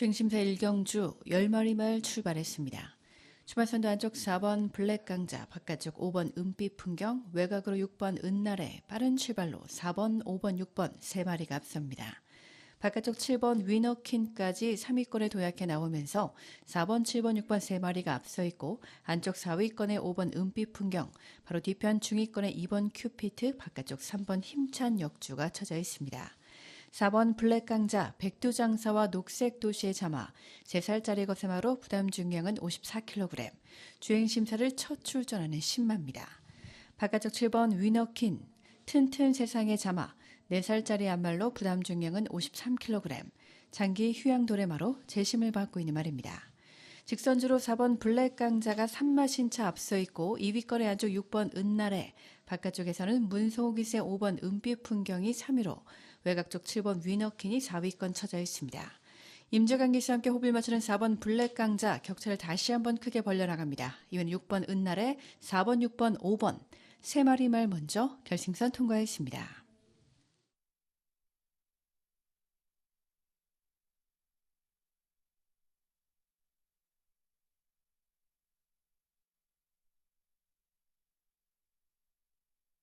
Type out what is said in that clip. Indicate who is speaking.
Speaker 1: 중심사 일경주 10마리 말 출발했습니다. 주말선도 안쪽 4번 블랙 강자, 바깥쪽 5번 은빛 풍경, 외곽으로 6번 은날에 빠른 출발로 4번, 5번, 6번 3마리가 앞섭니다. 바깥쪽 7번 위너킨까지 3위권에 도약해 나오면서 4번, 7번, 6번 3마리가 앞서 있고 안쪽 4위권에 5번 은빛 풍경, 바로 뒤편 중위권에 2번 큐피트, 바깥쪽 3번 힘찬 역주가 쳐져 있습니다. 4번 블랙 강자, 백두장사와 녹색 도시의 자마, 3살짜리 거세마로 부담 중량은 54kg, 주행심사를 첫 출전하는 신마입니다. 바깥쪽 7번 위너킨, 튼튼 세상의 자마, 4살짜리 안말로 부담 중량은 53kg, 장기 휴양 도레마로 재심을 받고 있는 말입니다. 직선주로 4번 블랙 강자가 3마신차 앞서 있고 2위권의 안쪽 6번 은날에 바깥쪽에서는 문소기세 5번 은빛 풍경이 3위로 외곽 쪽 7번 위너킨이 4위권 쳐져 있습니다. 임재관 기수와 함께 호비를 맞추는 4번 블랙 강자 격차를 다시 한번 크게 벌려나갑니다. 이번 6번 은날에 4번, 6번, 5번 세 마리 말 먼저 결승선 통과했습니다.